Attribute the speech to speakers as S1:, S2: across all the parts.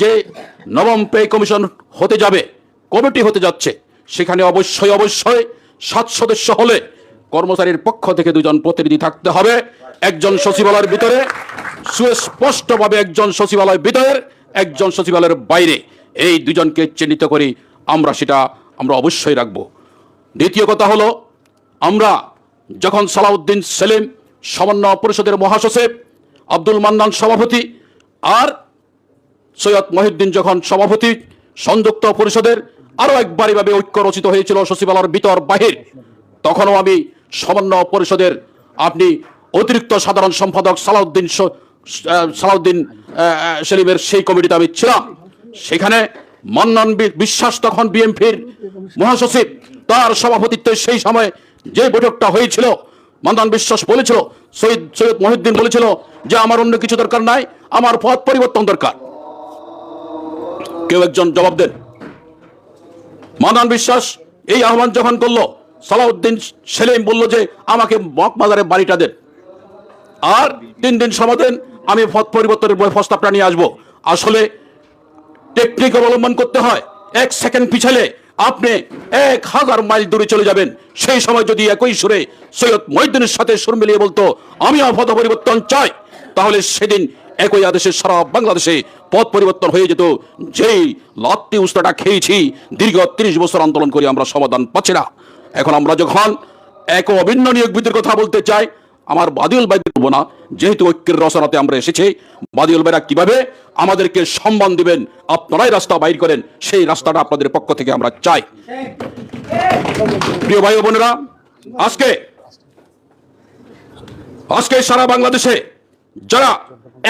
S1: যে নবম pay commission হতে যাবে, কমিটি হতে যাচ্ছে, সেখানে অবশ্যই অবশ্যই সাত সদস্য হলে কর্মচারীর পক্ষ থেকে দুজন প্রতিনিধি থাকতে হবে। একজন সচিবালয়ের ভিতরে, সুস্পষ্টভাবে একজন সচিবালয়ের ভিতরে, একজন সচিবালয়ের বাইরে। এই দুজনকে চিহ্নিত করি আমরা, সেটা আমরা অবশ্যই রাখব। দ্বিতীয় কথা হলো, আমরা যখন সালাউদ্দিন সেলিম সমন্বয় পরিষদের মহাসচিব, আব্দুল মান্নান সভাপতি, আর সৈয়দ মহিউদ্দিন যখন সভাপতি, সংযুক্ত পরিষদের আরও একবার এভাবে ঐক্য রচিত হয়েছিল সচিবালয়ের ভিতর বাহির, তখনও আমি সমন্বয় পরিষদের আপনি অতিরিক্ত সাধারণ সম্পাদক সালাউদ্দিন সালাউদ্দিন সেলিমের সেই কমিটিতে আমি ছিলাম। সেখানে মান্নান বিশ্বাস তখন বিএমপির মহাসচিব, তার সভাপতিত্বে সেই সময় যে বৈঠকটা হয়েছিল, মান্নান বিশ্বাস বলেছিল, সৈয়দ সৈয়দ মহিউদ্দিন বলেছিল যে আমার অন্য কিছু দরকার নাই, আমার পথ পরিবর্তন দরকার। কেউ একজন জবাব দেন। মানান বিশ্বাস এই আহ্বান যখন করল, সালাউদ্দিন সেলিম বলল যে, আমাকে মগবাজারে বাড়িটা দেন। আর তিন দিন সময় দেন, আমি পথ পরিবর্তনের বই প্রস্তাবটা নিয়ে আসব। আসলে টেকনিক অবলম্বন করতে হয়। এক সেকেন্ড পিছালে আপনি এক হাজার মাইল দূরে চলে যাবেন। সেই সময় যদি একই সুরে সৈয়দ মহিদ্দিনের সাথে সুর মিলিয়ে বলতো, আমি পথ পরিবর্তন চাই। তাহলে সেদিন একই আদেশে সারা বাংলাদেশে পথ পরিবর্তন হয়ে যেত। যেই লাত্তি উস্তাটা খেয়েছি, দীর্ঘ তিরিশ বছর আন্দোলন করে আমরা সমাধান পাচ্ছি না। এখন আমরা যখন এক অভিন্ন নিয়োগ বিধির কথা বলতে চাই, আমার বাদিউল ভাই বলব না, যেহেতু ঐক্যের রচনাতে আমরা এসেছি, বাদিউল ভাইরা কীভাবে আমাদেরকে সম্মান দিবেন, আপনারাই রাস্তা বাইর করেন, সেই রাস্তাটা আপনাদের পক্ষ থেকে আমরা চাই। প্রিয় ভাই বোনেরা, আজকে আজকে সারা বাংলাদেশে যারা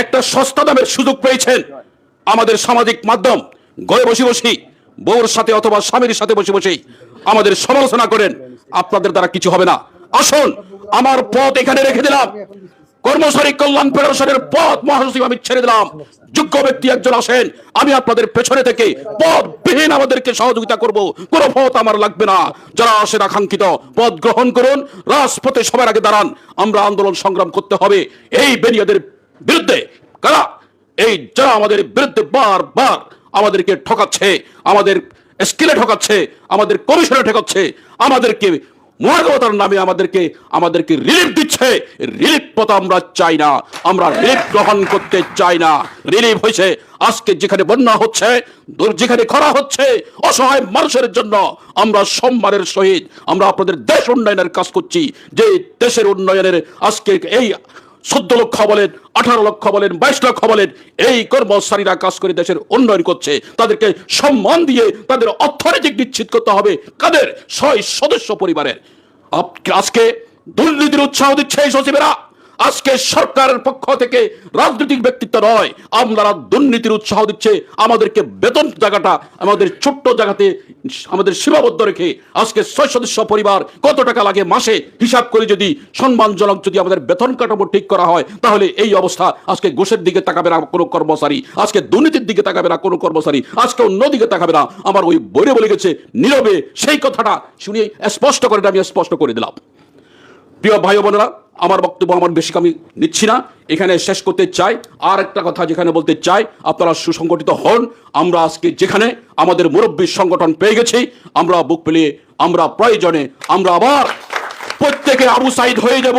S1: একটা সস্তা দামের সুযোগ পেয়েছেন, আমাদের সামাজিক মাধ্যম গড়ে বসে বসে, বউর সাথে অথবা স্বামীর সাথে বসে বসে আমাদের সমালোচনা করেন। আপনাদের দ্বারা কিছু হবে না। আসুন, আমার পথ এখানে রেখে দিলাম। কর্মচারী কল্যাণ ফেডারেশনের পথ মহাসচিব আমি ছেড়ে দিলাম। যোগ্য ব্যক্তি একজন আসেন, আমি আপনাদের পেছনে থেকে পদবিহীন আমাদেরকে সহযোগিতা করব। কোনো পথ আমার লাগবে না। যারা আসেন আকাঙ্ক্ষিত পদ গ্রহণ করুন, রাজপথে সবার আগে দাঁড়ান। আমরা আন্দোলন সংগ্রাম করতে হবে। এই বেরিয়াদের বিরুদ্ধে কারা? এই যারা আমাদের বিরুদ্ধে বারবার আমাদেরকে ঠকাচ্ছে, আমাদের স্কিলে ঠকাচ্ছে, আমাদের কমিশনে ঠকাচ্ছে, আমাদেরকে মহাগবতার নামে আমাদেরকে আমাদেরকে রিলিফ দিচ্ছে। রিলিফ পথ আমরা চাই না। আমরা রিলিফ গ্রহণ করতে চাই না। রিলিফ হয়েছে আজকে যেখানে বন্যা হচ্ছে যেখানে খরা হচ্ছে, অসহায় মানুষের জন্য আমরা সম্মানের সহিত আমরা আপনাদের দেশ উন্নয়নের কাজ করছি। যে দেশের উন্নয়নের আজকে এই চোদ্দ লক্ষ বলেন, আঠারো লক্ষ বলেন, বাইশ লক্ষ বলেন, এই কর্মচারীরা কাজ করে দেশের উন্নয়ন করছে। তাদেরকে সম্মান দিয়ে তাদের অর্থনৈতিক নিশ্চিত করতে হবে। কাদের? ছয় সদস্য পরিবারের। আজকে দুর্নীতির উৎসাহ দিচ্ছে এই সচিবেরা। আজকে সরকারের পক্ষ থেকে রাজনৈতিক ব্যক্তিত্ব নয় আমরা দুর্নীতির উৎসাহ দিচ্ছে, আমাদেরকে বেতন জায়গাটা, আমাদের ছোট্ট জায়গাতে আমাদের সীমাবদ্ধ রেখে আজকে ছয় সদস্য পরিবার কত টাকা লাগে মাসে হিসাব করে যদি সম্মানজনক যদি আমাদের বেতন কাঠামো ঠিক করা হয়, তাহলে এই অবস্থা আজকে ঘুষের দিকে তাকাবে না কোনো কর্মচারী, আজকে দুর্নীতির দিকে তাকাবে না কোনো কর্মচারী, আজকে অন্য দিকে তাকাবে না। আমার ওই বইরে বলে গেছে, নীরবে সেই কথাটা শুনে স্পষ্ট করে আমি স্পষ্ট করে দিলাম। প্রিয় ভাই বোনেরা আমার বক্তব্য আমার বেশি আমি নিচ্ছি না। এখানে শেষ করতে চাই। আর একটা কথা যেখানে বলতে চাই, আপনারা সুসংগঠিত হন। আমরা আজকে যেখানে আমাদের মুরব্বীর সংগঠন পেয়ে গেছি, আমরা বুক পেলিয়ে আমরা প্রয়োজনে আমরা আবার প্রত্যেকে আবু সাইদ হয়ে যাব।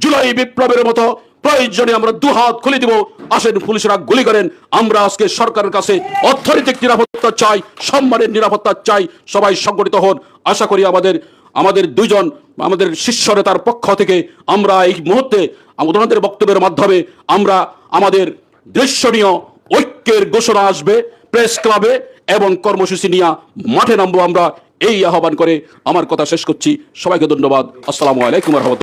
S1: জুলাই বিপ্লবের মতো প্রয়োজনে আমরা দুহাত খুলে দিব। আসেন পুলিশরা গুলি করেন। আমরা আজকে সরকারের কাছে অর্থনৈতিক নিরাপত্তা চাই, সম্মানের নিরাপত্তা চাই। সবাই সংগঠিত হন। আশা করি আমাদের আমাদের দুজন আমাদের শিষ্য নেতার পক্ষ থেকে আমরা এই মুহূর্তে ওনাদের বক্তব্যের মাধ্যমে আমরা আমাদের দৃশ্যনীয় ঐক্যের ঘোষণা আসবে প্রেস ক্লাবে এবং কর্মসূচি নিয়ে মাঠে নামবো আমরা। এই আহ্বান করে আমার কথা শেষ করছি। সবাইকে ধন্যবাদ। আসসালামু আলাইকুম রহমতুল্লাহ।